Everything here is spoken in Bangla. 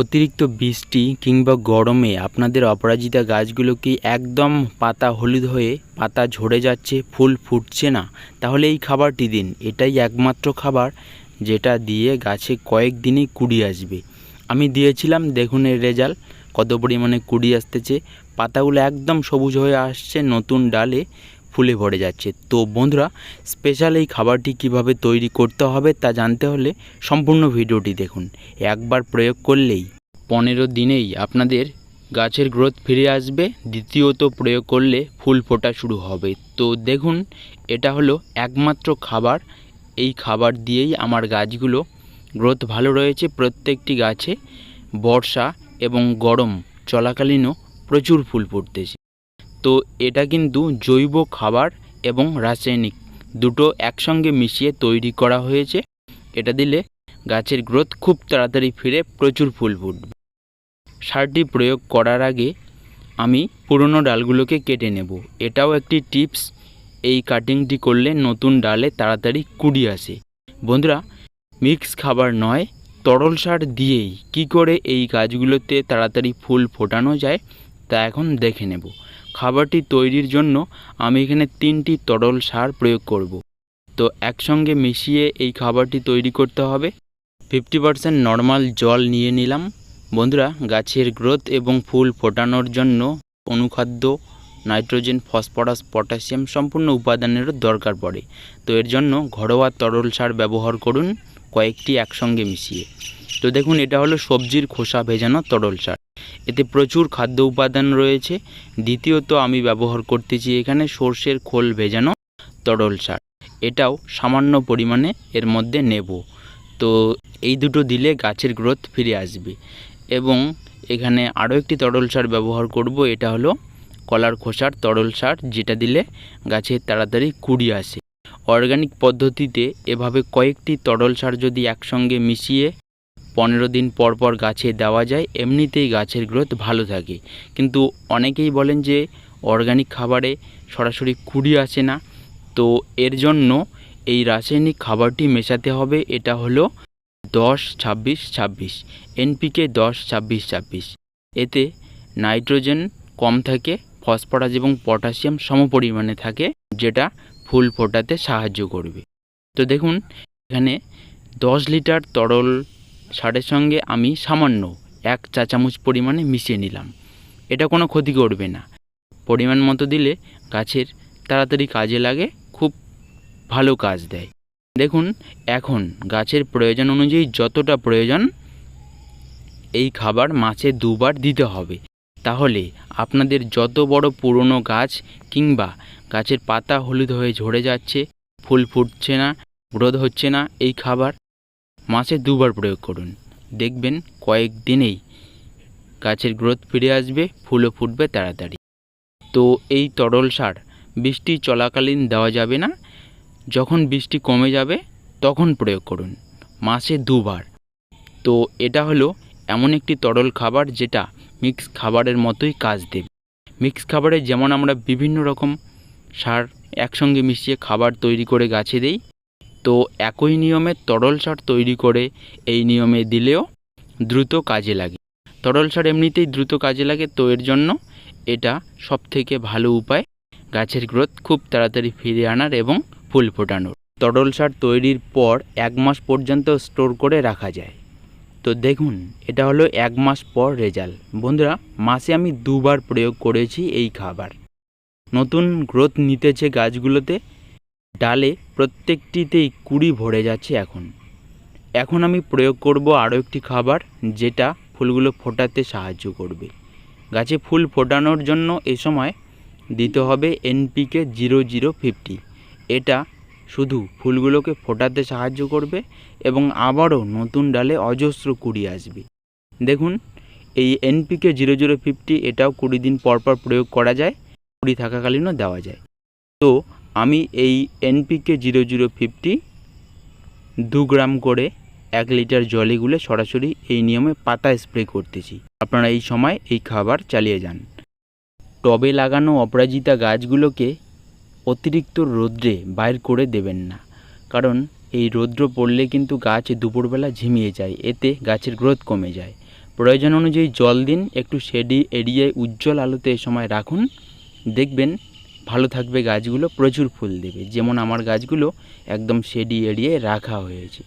অতিরিক্ত বৃষ্টি কিংবা গরমে আপনাদের অপরাজিতা গাছগুলো কি একদম পাতা হলুদ হয়ে পাতা ঝরে যাচ্ছে, ফুল ফুটছে না? তাহলে এই খাবারটি দিন। এটাই একমাত্র খাবার যেটা দিয়ে গাছে কয়েক দিনেই কুড়ি আসবে। আমি দিয়েছিলাম, দেখুন এর রেজাল্ট, কত পরিমাণে কুড়ি আসতেছে। পাতাগুলো একদম সবুজ হয়ে আসছে নতুন ডালে। ফুলে ভরে যাচ্ছে। তো বন্ধুরা স্পেশাল এই খাবারটি কীভাবে তৈরি করতে হবে তা জানতে হলে সম্পূর্ণ ভিডিওটি দেখুন। একবার প্রয়োগ করলেই পনেরো দিনেই আপনাদের গাছের গ্রোথ ফিরে আসবে। দ্বিতীয়ত প্রয়োগ করলে ফুল ফোটা শুরু হবে। তো দেখুন, এটা হলো একমাত্র খাবার। এই খাবার দিয়েই আমার গাছগুলো গ্রোথ ভালো রয়েছে। প্রত্যেকটি গাছে বর্ষা এবং গরম চলাকালীনও প্রচুর ফুল ফুটতেছে। তো এটা কিন্তু জৈব খাবার এবং রাসায়নিক। দুটো একসঙ্গে মিশিয়ে তৈরি করা হয়েছে। এটা দিলে গাছের গ্রোথ খুব তাড়াতাড়ি ফিরে প্রচুর ফুল ফুটবে। সারটি প্রয়োগ করার আগে আমি পুরনো ডালগুলোকে কেটে নেব। এটাও একটি টিপস। এই কাটিংটি করলে নতুন ডালে তাড়াতাড়ি কুড়ি আসে। বন্ধুরা, মিক্স খাবার নয়, তরল সার দিয়েই। কি করে এই গাছগুলোতে তাড়াতাড়ি ফুল ফোটানো যায়, তা এখন দেখে নেব। খাবারটি তৈরির জন্য আমি এখানে তিনটি তরল সার প্রয়োগ করব। তো একসঙ্গে মিশিয়ে এই খাবারটি তৈরি করতে হবে। ফিফটি পারসেন্ট নর্মাল জল নিয়ে নিলাম। বন্ধুরা, গাছের গ্রোথ এবং ফুল ফোটানোর জন্য অনুখাদ্য, নাইট্রোজেন, ফসফরাস, পটাশিয়াম সম্পূর্ণ উপাদানেরও দরকার পড়ে। তো এর জন্য ঘরোয়া তরল সার ব্যবহার করুন, কয়েকটি একসঙ্গে মিশিয়ে। তো দেখুন, এটা হলো সবজির খোসা ভেজানো তরল সার। এতে প্রচুর খাদ্য উপাদান রয়েছে। দ্বিতীয়ত, আমি ব্যবহার করতেছি এখানে সর্ষের খোল ভেজানো তরল সার। এটাও সামান্য পরিমাণে এর মধ্যে নেব। তো এই দুটো দিলে গাছের গ্রোথ ফিরে আসবে। এবং এখানে আরও একটি তরল সার ব্যবহার করব, এটা হলো কলার খোসার তরল সার, যেটা দিলে গাছের তাড়াতাড়ি কুড়ি আসে। অর্গানিক পদ্ধতিতে এভাবে কয়েকটি তরল সার যদি একসঙ্গে মিশিয়ে পনেরো দিন পর পর গাছে দেওয়া যায়, এমনিতেই গাছের গ্রোথ ভালো থাকে। কিন্তু অনেকেই বলেন যে অর্গানিক খাবারে সরাসরি কুড়ি আসে না। তো এর জন্য এই রাসায়নিক খাবারটি মেশাতে হবে, এটা হলো দশ ছাব্বিশ ছাব্বিশ এনপিকে দশ ছাব্বিশ ছাব্বিশ। এতে নাইট্রোজেন কম থাকে, ফসফরাস এবং পটাশিয়াম সমপরিমাণে থাকে, যেটা ফুল ফোটাতে সাহায্য করবে। তো দেখুন, এখানে দশ লিটার তরল সারের সঙ্গে আমি সামান্য এক চা চামচ পরিমাণে মিশিয়ে নিলাম। এটা কোনো ক্ষতি করবে না। পরিমাণ মতো দিলে গাছের তাড়াতাড়ি কাজে লাগে, খুব ভালো কাজ দেয়। দেখুন, এখন গাছের প্রয়োজন অনুযায়ী যতটা প্রয়োজন, এই খাবার মাছে দুবার দিতে হবে। তাহলে আপনাদের যত বড় পুরনো গাছ কিংবা গাছের পাতা হলুদ হয়ে ঝরে যাচ্ছে, ফুল ফুটছে না গ্রোথ হচ্ছে না, এই খাবার মাসে দুবার প্রয়োগ করুন। দেখবেন কয়েক দিনেই গাছের গ্রোথ ফিরে আসবে, ফুলও ফুটবে তাড়াতাড়ি। তো এই তরল সার, বৃষ্টি চলাকালীন দেওয়া যাবে না। যখন বৃষ্টি কমে যাবে, তখন প্রয়োগ করুন, মাসে দুবার। তো এটা হলো এমন একটি তরল খাবার যেটা মিক্স খাবারের মতোই কাজ দেবে। মিক্স খাবারে যেমন আমরা বিভিন্ন রকম সার একসঙ্গে মিশিয়ে খাবার তৈরি করে গাছে দেই তো একই নিয়মে তরল সার তৈরি করে এই নিয়মে দিলেও দ্রুত কাজে লাগে। তরল সার এমনিতেই দ্রুত কাজে লাগে, তো এর জন্য এটা সবথেকে ভালো উপায়। গাছের গ্রোথ খুব তাড়াতাড়ি ফিরে আনার এবং ফুল ফোটানোর। তরল সার তৈরির পর এক মাস পর্যন্ত স্টোর করে রাখা যায়। তো দেখুন, এটা হলো এক মাস পর রেজাল্ট বন্ধুরা, মাসে আমি দুবার প্রয়োগ করেছি এই খাবার। নতুন গ্রোথ নিতেছে গাছগুলোতে ডালে প্রত্যেকটিতেই কুড়ি ভরে যাচ্ছে এখন। এখন আমি প্রয়োগ করব আরও একটি খাবার, যেটা ফুলগুলো ফোটাতে সাহায্য করবে। গাছে ফুল ফোটানোর জন্য এ সময় দিতে হবে এনপিকে জিরো জিরো ফিফটি। এটা শুধু ফুলগুলোকে ফোটাতে সাহায্য করবে এবং আবারও নতুন ডালে অজস্র কুড়ি আসবে। দেখুন, এই এনপিকে জিরো জিরো ফিফটি এটাও কুড়ি দিন পর পর প্রয়োগ করা যায়, কুড়ি থাকাকালীনও দেওয়া যায়। তো আমি এই এনপিকে জিরো জিরো ফিফটি দু গ্রাম করে এক লিটার জলে গুলে সরাসরি এই নিয়মে পাতা স্প্রে করতেছি। আপনারা এই সময় এই খাবার চালিয়ে যান। টবে লাগানো অপরাজিতা গাছগুলোকে অতিরিক্ত রোদ্রে বাইর করে দেবেন না। কারণ এই রৌদ্র পড়লে কিন্তু গাছ দুপুরবেলা ঝিমিয়ে যায়, এতে গাছের গ্রোথ কমে যায়। প্রয়োজন অনুযায়ী জল দিন, একটু শেডি এরিয়ায় উজ্জ্বল আলোতে এ সময় রাখুন। দেখবেন ভালো থাকবে গাছগুলো প্রচুর ফুল দেবে। যেমন আমার গাছগুলো একদম শেডি এড়িয়ে রাখা হয়েছে।